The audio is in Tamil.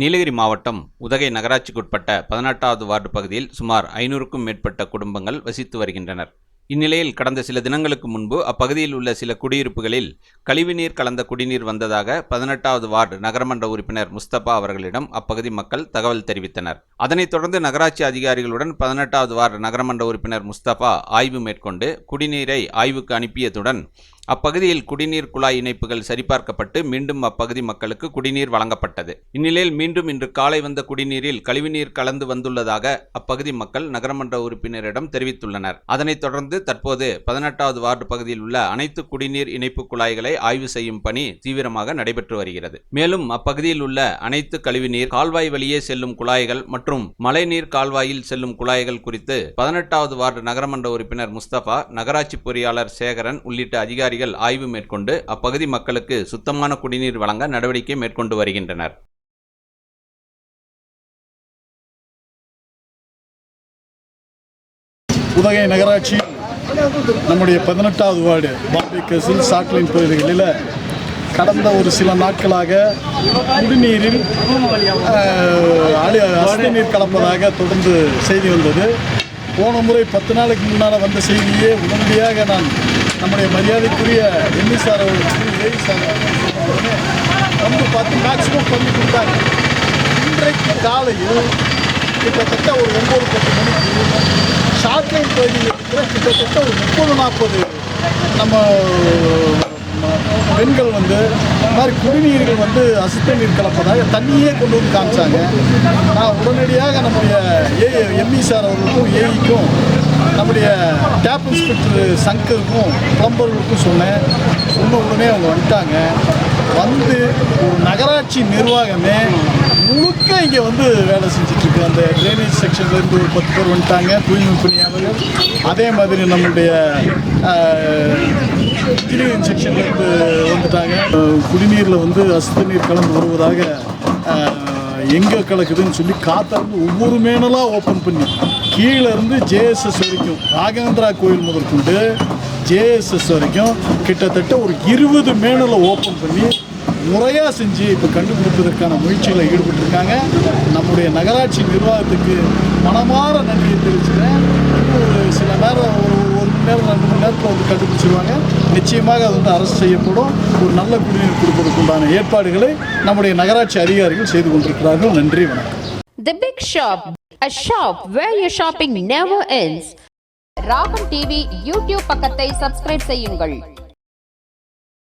நீலகிரி மாவட்டம் உதகை நகராட்சிக்குட்பட்ட பதினெட்டாவது வார்டு பகுதியில் சுமார் ஐநூறுக்கும் மேற்பட்ட குடும்பங்கள் வசித்து வருகின்றனர். இந்நிலையில் கடந்த சில தினங்களுக்கு முன்பு அப்பகுதியில் உள்ள சில குடியிருப்புகளில் கழிவுநீர் கலந்த குடிநீர் வந்ததாக பதினெட்டாவது வார்டு நகரமன்ற உறுப்பினர் முஸ்தபா அவர்களிடம் அப்பகுதி மக்கள் தகவல் தெரிவித்தனர். அதனைத் தொடர்ந்து நகராட்சி அதிகாரிகளுடன் பதினெட்டாவது வார்டு நகரமன்ற உறுப்பினர் முஸ்தபா ஆய்வு மேற்கொண்டு குடிநீரை ஆய்வுக்கு அனுப்பியதுடன் அப்பகுதியில் குடிநீர் குழாய் இணைப்புகள் சரிபார்க்கப்பட்டு மீண்டும் அப்பகுதி மக்களுக்கு குடிநீர் வழங்கப்பட்டது. இந்நிலையில் மீண்டும் இன்று காலை வந்த குடிநீரில் கழிவுநீர் கலந்து வந்துள்ளதாக அப்பகுதி மக்கள் நகரமன்ற உறுப்பினரிடம் தெரிவித்துள்ளனர். அதனைத் தொடர்ந்து தற்போது பதினெட்டாவது வார்டு பகுதியில் உள்ள அனைத்து குடிநீர் இணைப்பு குழாய்களை ஆய்வு செய்யும் பணி தீவிரமாக நடைபெற்று வருகிறது. மேலும் அப்பகுதியில் உள்ள அனைத்து கழிவுநீர் கால்வாய் வழியே செல்லும் குழாய்கள் மற்றும் மழைநீர் கால்வாயில் செல்லும் குழாய்கள் குறித்து பதினெட்டாவது வார்டு நகரமன்ற உறுப்பினர் முஸ்தபா நகராட்சி பொறியாளர் சேகரன் உள்ளிட்ட அதிகாரி அதிகாரிகள் ஆய்வு மேற்கொண்டு அப்பகுதி மக்களுக்கு சுத்தமான குடிநீர் வழங்க நடவடிக்கை மேற்கொண்டு வருகின்றனர். உதகை நகராட்சி நம்முடைய பதினெட்டாவது வார்டு பாம்பேக்கஸில் சாக்லின் பகுதிகளில் கடந்த ஒரு சில நாட்களாக குடிநீரில் ஆஹ், நீர் கலப்பதாக தொடர்ந்து செய்தி வந்தது. போன முறை பத்து நாளுக்கு முன்னால் வந்த செய்தியே உடனடியாக நான் நம்முடைய மரியாதைக்குரிய எம்இ சார் அவர்களுக்கு ஏவி சார் அவர்களுக்கு வந்து பார்த்து மேக்ஸிமம் பண்ணி கொடுத்தாங்க இன்றைக்கு காலையில் கிட்டத்தட்ட ஒரு ஒம்பது பத்து மணிக்கு ஷார்ட்லைன் பகுதியில் இருக்கிற கிட்டத்தட்ட ஒரு முப்பது நாற்பது நம்ம பெண்கள் வந்து இந்த மாதிரி குடிநீர்கள் வந்து அசுத்த நீர் கலப்பதாக தண்ணியே கொண்டு வந்து காமிச்சாங்க. நான் ஏ எம்இ சார் அவர்களுக்கும் ஏஇக்கும் நம்முடைய டேப் இன்ஸ்பெக்டர் சங்கருக்கும் பிளம்பர்களுக்கும் சொன்னேன். சொன்ன உடனே அவங்க வந்துட்டாங்க. வந்து ஒரு நகராட்சி நிர்வாகமே முழுக்க இங்கே வந்து வேலை செஞ்சிட்ருக்கு. அந்த ட்ரைனேஜ் செக்ஷன்லேருந்து ஒரு பத்து பேர் வந்துட்டாங்க. தூய்மை பணியாளர்கள் அதே மாதிரி நம்மளுடைய கிளீன் செக்ஷன்லேருந்து வந்துட்டாங்க. குடிநீரில் வந்து அசுத்த நீர் கலந்து வருவதாக எங்கே கலக்குதுன்னு சொல்லி காத்திருந்து ஒவ்வொரு மேனலாக ஓப்பன் பண்ணி கீழே இருந்து ஜேஎஸ்எஸ் வரைக்கும் ராகேந்திரா கோயில் முதற்கொண்டு ஜேஎஸ்எஸ் வரைக்கும் கிட்டத்தட்ட ஒரு இருபது மேனலை ஓப்பன் பண்ணி முறையாக செஞ்சு இப்போ கண்டுபிடிப்பதற்கான முயற்சியில் ஈடுபட்டிருக்காங்க. நம்முடைய நகராட்சி நிர்வாகத்துக்கு மனமாற நன்றியை தெரிவிச்சுக்கிறேன். இன்னும் ஒரு சில நேரம் ஒரு மணி நேரம் ரெண்டு மணி நேரத்தில் வந்து கண்டுபிடிச்சிருவாங்க. நிச்சயமாக அது வந்து அரசு செய்யப்படும். ஒரு நல்ல குடிநீர் கொடுப்பதற்குண்டான ஏற்பாடுகளை நம்முடைய நகராட்சி அதிகாரிகள் செய்து கொண்டிருக்கிறார்கள். நன்றி வணக்கம். The Big Shop, a shop where your shopping never ends. Ragam TV YouTube பக்கத்தை சப்ஸ்கிரைப் செய்யுங்கள்.